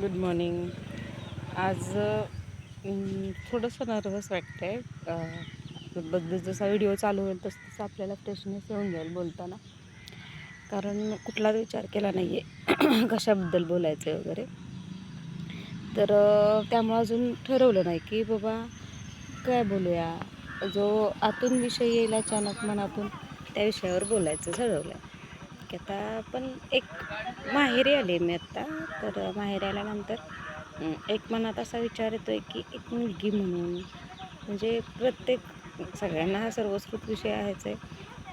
Good morning आज थोडंसं nervous वाटतं आहे बद्दल जसा व्हिडिओ चालू होईल तसं तसं आपल्याला फ्रेशनेस येऊन जाईल बोलताना. कारण कुठलाच विचार केला नाही आहे कशाबद्दल बोलायचं आहे वगैरे. तर त्यामुळं अजून ठरवलं नाही की बाबा काय बोलूया. जो आतून विषय येईल अचानक मनातून त्या विषयावर बोलायचं ठरवलं आहे की आता पण एक माहेरी आले मी आत्ता तर माहेरी आल्यानंतर एक मनात असा विचार येतो आहे की एक मुलगी म्हणून. म्हणजे प्रत्येक सगळ्यांना हा सर्वस्कृत विषय आहेच आहे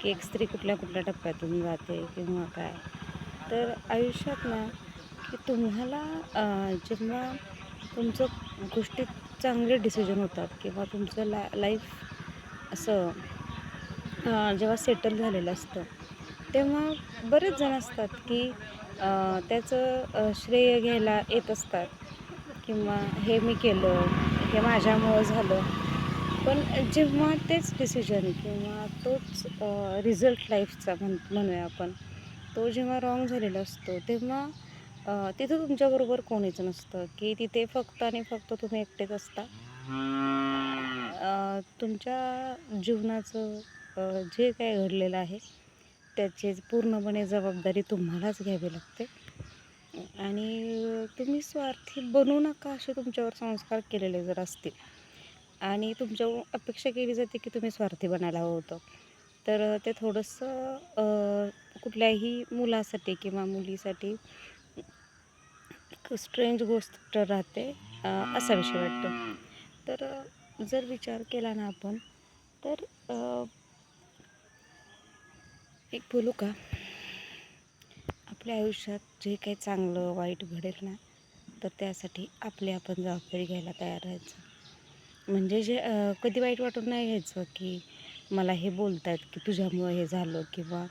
की एक स्त्री कुठल्या कुठल्या टप्प्यातून जाते किंवा काय. तर आयुष्यात ना की तुम्हाला जेव्हा तुमचं गोष्टीत चांगले डिसिजन होतात किंवा तुमचं ला लाईफ असं जेव्हा सेटल झालेलं असतं तेव्हा बरेच जण असतात की त्याचं श्रेय घ्यायला येत असतात. किंवा हे मी केलं हे माझ्यामुळं झालं. पण जेव्हा तेच डिसिजन किंवा तोच रिझल्ट लाईफचा म्हण म्हणूया आपण तो जेव्हा रॉंग झालेला असतो तेव्हा तिथं तुमच्याबरोबर कोणीच नसतं की तिथे फक्त आणि फक्त तुम्ही एकटेच असता? तुमच्या जीवनाचं जे काय घडलेलं आहे त्याची पूर्णपणे जबाबदारी तुम्हालाच घ्यावी लागते. आणि तुम्ही स्वार्थी बनू नका असे तुमच्यावर संस्कार केलेले जर असतील. आणि तुमच्या अपेक्षा केली जाते की तुम्ही स्वार्थी बनायला हवं होतं. तर ते थोडंसं कुठल्याही मुलासाठी किंवा मुलीसाठी स्ट्रेंज गोष्ट राहते असा विषय वाटतो. तर जर विचार केला ना आपण तर एक बोलू का? आपल्या आयुष्यात जे काही चांगलं वाईट घडेल ना तर त्यासाठी आपली आपण जबाबदारी घ्यायला तयार राहायचं. म्हणजे जे कधी वाईट वाटून नाही घ्यायचं की मला हे बोलतायत की तुझ्यामुळं हे झालं किंवा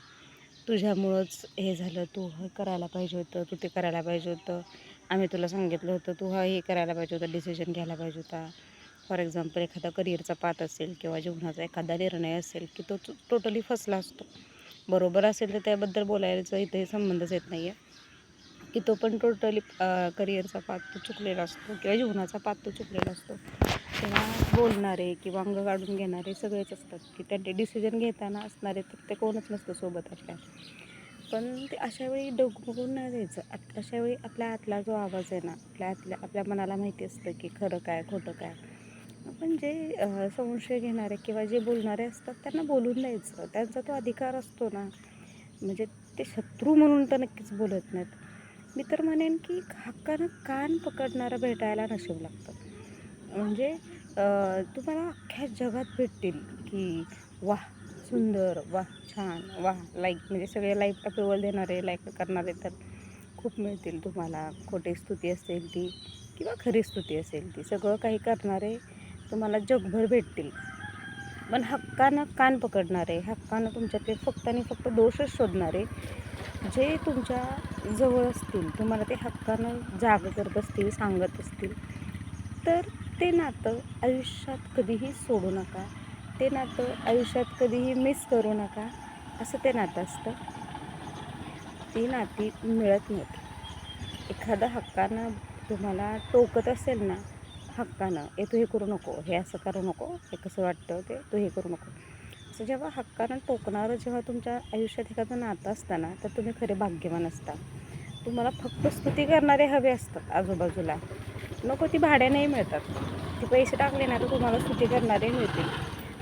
तुझ्यामुळंच हे झालं तू हे करायला पाहिजे होतं तू ते करायला पाहिजे होतं. आम्ही तुला सांगितलं होतं तू हा हे करायला पाहिजे होता डिसिजन घ्यायला पाहिजे होता. फॉर एक्झाम्पल एखादा करिअरचा पात असेल किंवा जीवनाचा एखादा निर्णय असेल की तो टोटली फसला असतो. बरोबर असेल तर त्याबद्दल बोलायचं इथे संबंधच येत नाही आहे की तो पण टोटली करिअरचा पात तो चुकलेला असतो किंवा जीवनाचा पात तो चुकलेला असतो. तेव्हा बोलणारे किंवा अंग काढून घेणारे सगळेच असतात की त्यांचे डिसिजन घेताना असणारे तर ते कोणच नसतं सोबत आपल्या. पण ते अशा वेळी डगमगून नाही द्यायचं आत- अशा वेळी आपल्या आतला जो आवाज आहे ना आपल्या आतल्या आपल्या मनाला माहिती असतं की खरं काय खोटं काय. आपण जे संशय घेणारे किंवा जे बोलणारे असतात त्यांना बोलून द्यायचं. त्यांचा तो अधिकार असतो ना. म्हणजे ते शत्रू म्हणून तर नक्कीच बोलत नाहीत. मी तर म्हणेन की हक्कानं कान पकडणारं भेटायला नशीब लागतं. म्हणजे तुम्हाला अख्ख्या जगात भेटतील की वा सुंदर वा छान वा लाईक म्हणजे सगळे लाईक अप्रुवल देणारे लाईक करणारे तर खूप मिळतील तुम्हाला. खोटी स्तुती असेल ती किंवा खरी स्तुती असेल ती. सगळं काही करणारे तुम्हाला जगभर भेटतील. पण हक्कानं कान पकडणारे हक्कानं तुमच्यात फक्त आणि फक्त दोषच शोधणारे जे तुमच्या जवळ असतील तुम्हाला ते हक्कानं जाग करत असतील सांगत असतील तर ते नातं आयुष्यात कधीही सोडू नका. ते नातं आयुष्यात कधीही मिस करू नका असं ते नातं असतं. ती नाती मिळत नाहीत. एखादा हक्कानं तुम्हाला टोकत असेल ना हक्कानं ए तू हे करू नको हे असं करू नको हे कसं वाटतं ते तू हे करू नको. असं जेव्हा हक्कानं टोकणारं जेव्हा तुमच्या आयुष्यात एखादं नातं असताना तर तुम्ही खरे भाग्यवान असता. तुम्हाला फक्त स्तुती करणारे हवे असतात आजूबाजूला. नको ती भाड्यानेही मिळतात. ती पैसे टाकले ना तर तुम्हाला स्तुती करणारे मिळतील.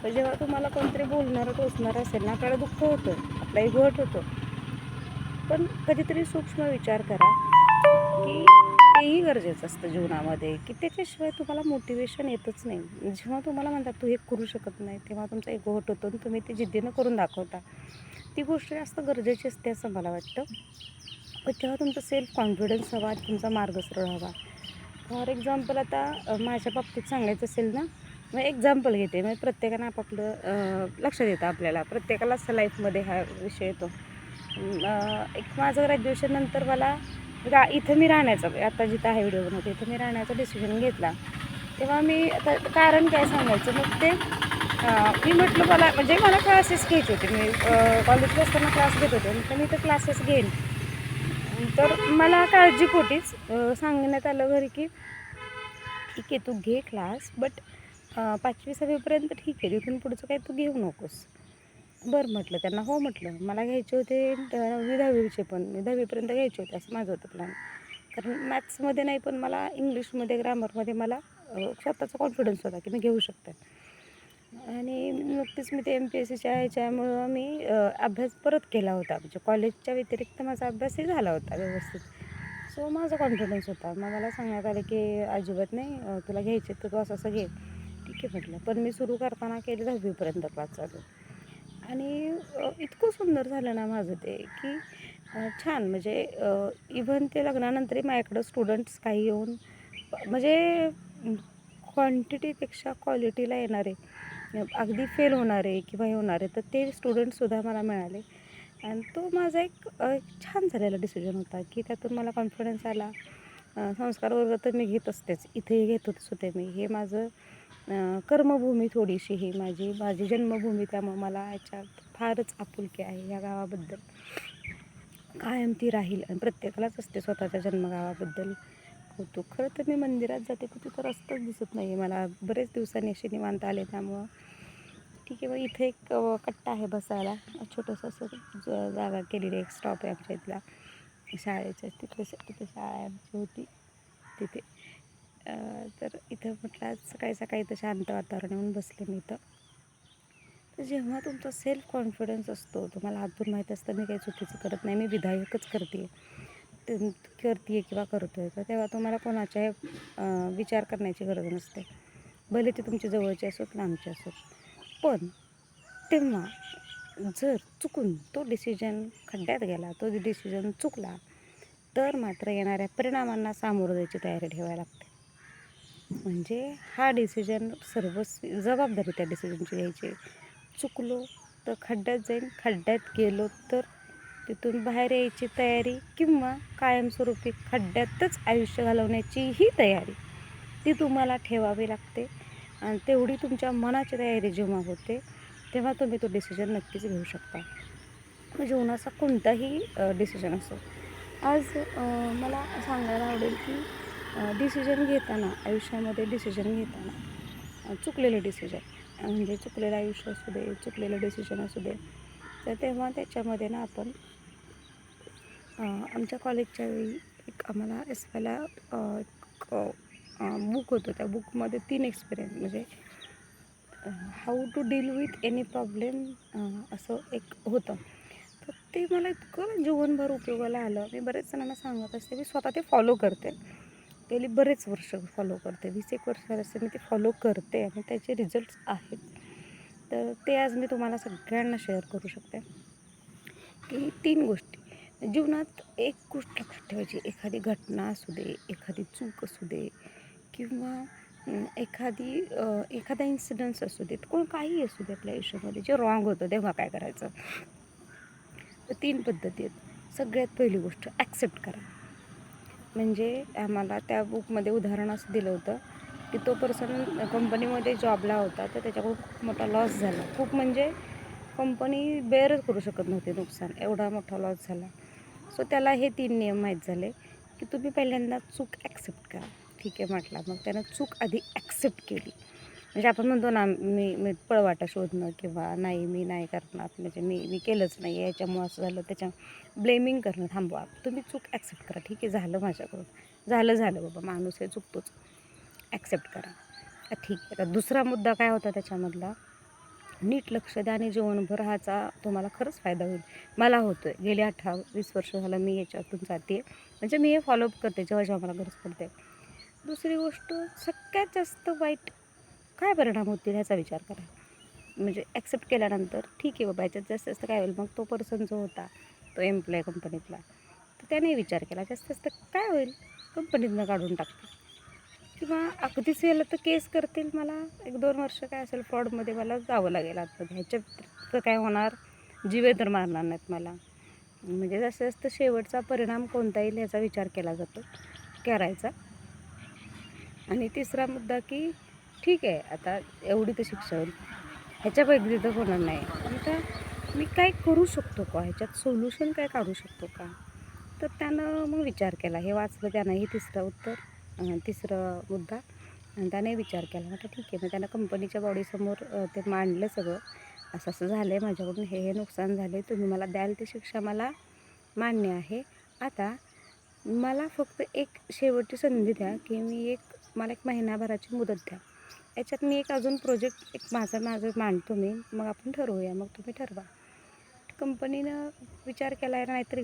पण जेव्हा तुम्हाला कोणतरी बोलणारं टोचणारं असेल ना आपल्याला दुःख होतं आपलाही घट होतो. पण कधीतरी सूक्ष्म विचार करा की तेही गरजेचं असतं जीवनामध्ये की त्याच्याशिवाय तुम्हाला मोटिवेशन येतच नाही. जेव्हा तुम्हाला म्हणतात तू हे करू शकत नाही तेव्हा तुमचा एक घोट होतो आणि तुम्ही ते जिद्दीनं करून दाखवता. ती गोष्ट जास्त गरजेची असते असं मला वाटतं. पण तेव्हा तुमचा सेल्फ कॉन्फिडन्स हवा तुमचा मार्ग सरळ हवा. फॉर एक्झाम्पल आता माझ्या बाबतीत सांगायचं असेल ना मग एक्झाम्पल घेते. म्हणजे प्रत्येकानं आपापलं लक्षात येतं आपल्याला. प्रत्येकाला असं लाईफमध्ये हा विषय येतो. एक माझं ग्रॅज्युएशन नंतर मला रा इथं मी राहण्याचा आता जिथं आहे व्हिडिओ बनवतो इथं मी राहण्याचा डिसिजन घेतला. तेव्हा मी आता कारण काय सांगायचं मग ते मी म्हटलं मला म्हणजे मला क्लासेस घ्यायचे होते. मी कॉलेजला असताना क्लास घेत होते म्हटलं मी तर क्लासेस घेईन. तर मला काळजीपोटीच अ, सांगण्यात आलं घरी की ठीक आहे तू घे क्लास बट पाचवी सहावीपर्यंत ठीक आहे तिथून पुढचं काही तू घेऊ नकोस. बरं म्हटलं त्यांना हो म्हटलं. मला घ्यायचे होते नववी दहावीचे पण. मी दहावीपर्यंत घ्यायचे होते असं माझं होतं प्लॅन कारण मॅथ्समध्ये नाही पण मला इंग्लिशमध्ये ग्रामरमध्ये मला स्वतःचा कॉन्फिडन्स होता की मी घेऊ शकते. आणि नुकतीच मी ते एम पी एस सीच्या ह्याच्यामुळं मी अभ्यास परत केला होता. म्हणजे कॉलेजच्या व्यतिरिक्त माझा अभ्यासही झाला होता व्यवस्थित. सो माझा कॉन्फिडन्स होता. मग मला सांगण्यात आलं की अजिबात नाही तुला घ्यायचे तर तू असं असं घे. ठीक आहे म्हटलं. पण मी सुरू करताना केले दहावीपर्यंत क्लास चालू. आणि इतकं सुंदर झालं ना माझं ते की छान म्हणजे इव्हन ते लग्नानंतरही माझ्याकडं स्टुडंट्स काही येऊन म्हणजे क्वांटिटीपेक्षा क्वालिटीला येणारे अगदी फेल होणारे किंवा हे होणारे तर ते स्टुडंटसुद्धा मला मिळाले. आणि तो माझा एक छान झालेला डिसिजन होता की त्यातून मला कॉन्फिडन्स आला. संस्कार वर्ग तर मी घेत असतेच. इथेही घेत होतेच होते मी. हे माझं कर्मभूमी थोडीशी ही माझी. माझी जन्मभूमी त्यामुळे मला ह्याच्यात फारच आपुलकी आहे या गावाबद्दल. कायम ती राहील आणि प्रत्येकालाच असते स्वतःच्या जन्मगावाबद्दल कौतुक. खरं तर मी मंदिरात जाते कुठे तर रस्ताच दिसत नाही आहे मला. बरेच दिवसांनी असे निवांत आले त्यामुळं. ठीक आहे मग इथे एक कट्टा आहे बसायला. छोटंसं असं जागा केलेली एक स्टॉप आहे आमच्या इथला. शाळेच्या तिथे तिथे शाळा आमची होती. इथं म्हटलं आज सकाळी सकाळी इथं शांत वातावरण येऊन बसले मी इथं. तर जेव्हा तुमचा सेल्फ कॉन्फिडन्स असतो तुम्हाला आतून माहीत असतं मी काही चुकीचं करत नाही मी विधायकच करते करते किंवा करतो आहे तर तेव्हा तुम्हाला कोणाच्या विचार करण्याची गरज नसते. भले ते तुमचे जवळचे असोत लांबचे असोत. पण तेव्हा जर चुकून तो डिसिजन खड्ड्यात गेला तो डिसिजन चुकला तर मात्र येणाऱ्या परिणामांना सामोरं जायची तयारी ठेवायला लागते. म्हणजे हा डिसिजन सर्वस्वी जबाबदारी त्या डिसिजनची घ्यायची. चुकलो तर खड्ड्यात जाईन खड्ड्यात गेलो तर तिथून बाहेर यायची तयारी किंवा कायमस्वरूपी खड्ड्यातच आयुष्य घालवण्याचीही तयारी. ती तुम्हाला ठेवावी लागते आणि तेवढी तुमच्या मनाची तयारी जेव्हा होते तेव्हा तुम्ही तो डिसिजन नक्कीच घेऊ शकता. जीवनाचा कोणताही डिसिजन असो. आज मला सांगायला आवडेल की डिसिजन घेताना आयुष्यामध्ये डिसिजन घेताना चुकलेलं चुकलेले डिसिजन म्हणजे चुकलेलं आयुष्य असू दे चुकलेलं डिसिजन असू दे तर तेव्हा त्याच्यामध्ये ना आपण आमच्या कॉलेजच्या वेळी एक आम्हाला एस वायला बुक होतं. त्या बुकमध्ये तीन एक्सपिरियन्स म्हणजे how to deal with any problem असं एक होतं. तर ते मला इतकं जीवनभर उपयोगाला आलं. मी बरेच जणांना सांगत असते मी स्वतः ते फॉलो करते. गेली बरेच वर्ष फॉलो करते. वीस एक वर्ष मी ते फॉलो करते आणि त्याचे रिझल्ट्स आहेत. तर ते आज मी तुम्हाला सगळ्यांना शेअर करू शकते. की तीन गोष्टी. जीवनात एक गोष्ट लक्षात ठेवायची. एखादी घटना असू दे एखादी चूक असू दे किंवा एखादी एखादा इन्सिडन्स असू देत कोण काही असू दे आपल्या आयुष्यामध्ये जे रॉंग होतं तेव्हा काय करायचं? तर तीन पद्धती आहेत. सगळ्यात पहिली गोष्ट ॲक्सेप्ट करा. म्हणजे आम्हाला त्या बुकमध्ये उदाहरण असं दिलं होतं की तो पर्सन कंपनीमध्ये जॉबला होता तर त्याच्याकडून खूप मोठा लॉस झाला. खूप म्हणजे कंपनी बेअरच करू शकत नव्हते नुकसान एवढा मोठा लॉस झाला. सो त्याला हे तीन नियम माहीत झाले की तुम्ही पहिल्यांदा चूक ॲक्सेप्ट करा. ठीक आहे म्हटला. मग त्यानं चूक आधी ॲक्सेप्ट केली. म्हणजे आपण म्हणतो ना मी मी पळवाटा शोधणं किंवा नाही मी नाही करणार म्हणजे मी मी केलंच नाही याच्यामुळं असं झालं त्याच्या ब्लेमिंग करणं थांबवा. तुम्ही चूक ॲक्सेप्ट करा ठीक आहे झालं माझ्याकडून. झालं झालं बाबा माणूस हे चुकतोच. ॲक्सेप्ट करा. ठीक आहे आता दुसरा मुद्दा काय होता त्याच्यामधला? नीट लक्ष द्या आणि जीवनभर ह्याचा तुम्हाला खरंच फायदा होईल. मला होतो आहे गेली अठरा वीस वर्ष झालं मी याच्यातून जाते. म्हणजे मी हे फॉलोअप करते जेव्हा जेव्हा मला गरज पडते. दुसरी गोष्ट सगळ्यात जास्त वाईट काय परिणाम होतील ह्याचा विचार करा. म्हणजे ॲक्सेप्ट केल्यानंतर ठीक आहे बाबा याच्यात जास्त जास्त काय होईल? मग तो पर्सन जो होता तो एम्प्लॉय कंपनीतला तर त्याने विचार केला जास्त जास्त काय होईल? कंपनीतनं काढून टाकतील. किंवा अगदीच याला तर केस करतील मला. एक दोन वर्ष काय असेल फ्रॉडमध्ये मला जावं लागेल आता. ह्याच्या काय होणार? जीवे तर मारणार नाहीत मला. म्हणजे जास्तीत जास्त शेवटचा परिणाम कोणता येईल ह्याचा विचार केला जातो करायचा. आणि तिसरा मुद्दा की ठीक आहे आता एवढी तर शिक्षण ह्याच्यापैकी तर होणार नाही. आता मी काय करू शकतो का? ह्याच्यात सोल्युशन काय काढू शकतो का? तर त्यानं मग विचार केला. हे वाचलं त्यानं हे तिसरं उत्तर तिसरं मुद्दा. आणि त्याने विचार केला. म्हटलं ठीक आहे मग त्यानं कंपनीच्या बॉडीसमोर ते मांडलं सगळं. असं असं झालं आहे माझ्याकडून हे हे नुकसान झाले तुम्ही मला द्याल ती शिक्षा मला मान्य आहे. आता मला फक्त एक शेवटची संधी द्या की मी एक मला एक महिनाभराची मुदत द्या. याच्यात मी एक अजून प्रोजेक्ट एक माझा माझं मांडतो मी. मग आपण ठरवूया. मग तुम्ही ठरवा. कंपनीनं विचार केला आहे नाहीतरी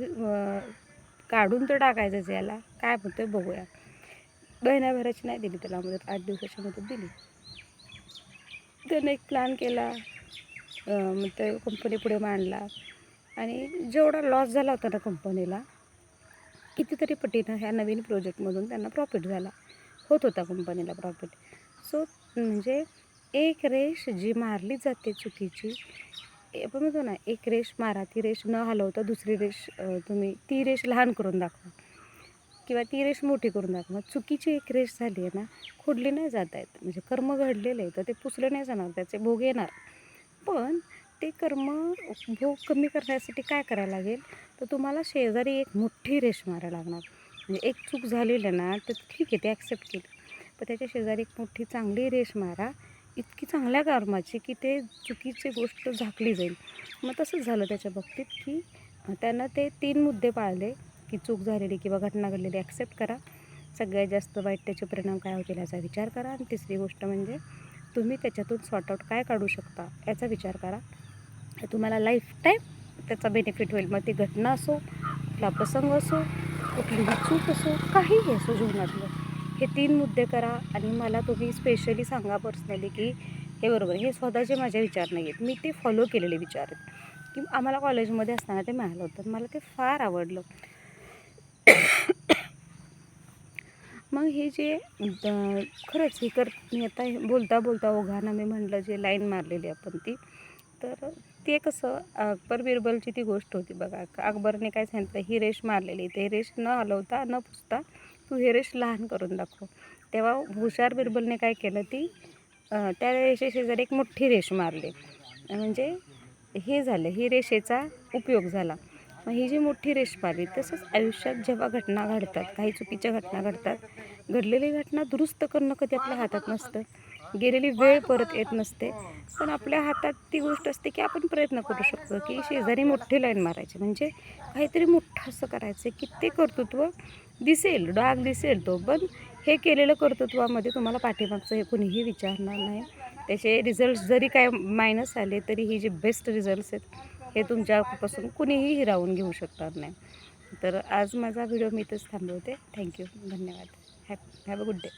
काढून तर टाकायचंच याला. काय म्हणतो आहे बघूया. महिन्याभराची नाही दिली त्याला मदत. आठ दिवसाची मदत दिली. त्यानं एक प्लॅन केला. मग ते कंपनी पुढे मांडला. आणि जेवढा लॉस झाला होता ना कंपनीला कितीतरी पटीनं ह्या नवीन प्रोजेक्टमधून त्यांना प्रॉफिट झाला. होत होता कंपनीला प्रॉफिट सो म्हणजे एक रेष जी मारली जाते चुकीची ए- आपण म्हणतो ना एक रेष मारा ती रेष न हलवता दुसरी रेष तुम्ही ती रेष लहान करून दाखवा किंवा ती रेष मोठी करून दाखवा. चुकीची एक रेष झाली आहे ना खोडली नाही जात आहेत. म्हणजे कर्म घडलेले आहे तर ते पुसलं नाही जाणार त्याचे भोग येणार. पण ते कर्म भोग कमी करण्यासाठी काय करायला लागेल? तर तुम्हाला शेजारी एक मोठी रेष मारायला लागणार. म्हणजे एक चूक झालेली आहे ना तर ठीक आहे ते ॲक्सेप्ट केली. पण त्याच्या शेजारी एक मोठी चांगली रेष मारा. इतकी चांगल्या कर्माची की ते चुकीची गोष्ट झाकली जाईल. मग तसंच झालं त्याच्या बाबतीत की त्यांना त्यानं ते तीन मुद्दे पाळले की चूक झालेली किंवा घटना घडलेली ॲक्सेप्ट करा. सगळ्यात जास्त वाईट त्याचे परिणाम काय होतील याचा विचार करा. आणि तिसरी गोष्ट म्हणजे तुम्ही त्याच्यातून सॉर्ट आउट काय काढू शकता याचा विचार करा. तुम्हाला लाईफ टाईम त्याचा बेनिफिट होईल. मग ती घटना असो कुठला प्रसंग असो कुठलीही चूक असो काहीही असो जीवनातलं. हे तीन मुद्दे करा आणि मला तुम्ही स्पेशली सांगा पर्सनली की हे बरोबर हे स्वतःचे माझे विचार नाही आहेत मी ते फॉलो केलेले विचार आहेत. की आम्हाला कॉलेजमध्ये असताना ते मिळालं होतं. मला ते फार आवडलं. मग हे जे द- खरंच हे कर मी आता बोलता बोलता ओघानं मी म्हणलं जे लाईन मारलेली आपण ती. तर ते कसं अकबर बिरबलची ती गोष्ट होती बघा. अकबरने काय सांगितलं? ही रेष मारलेली. ते रेष न हलवता न पुसता तू हे रेष लहान करून दाखव. तेव्हा हुशार बिरबलने काय केलं ती त्या रेषेशेजारी एक मोठी रेष मारली म्हणजे हे झालं ही रेषेचा उपयोग झाला. मग ही जी मोठी रेष मारली तसंच आयुष्यात जेव्हा घटना घडतात काही चुकीच्या घटना घडतात घडलेली घटना दुरुस्त करणं कधी आपल्या हातात नसतं. गेलेली वेळ परत येत नसते. पण आपल्या हातात ती गोष्ट असते की आपण प्रयत्न करू शकतो की शेजारी मोठी लाईन मारायची. म्हणजे काहीतरी मोठं असं करायचं की ते कर्तृत्व दिसेल डाग दिसेल तो. पण हे केलेलं कर्तृत्वामध्ये तुम्हाला पाठीमागचं हे कुणीही विचारणार नाही. त्याचे रिझल्ट जरी काय मायनस आले तरी ही जे बेस्ट रिझल्ट्स आहेत हे तुमच्यापासून कुणीही हिरावून घेऊ शकणार नाही. तर आज माझा व्हिडिओ मी इथंच थांबवते. थँक्यू धन्यवाद. Have have a good day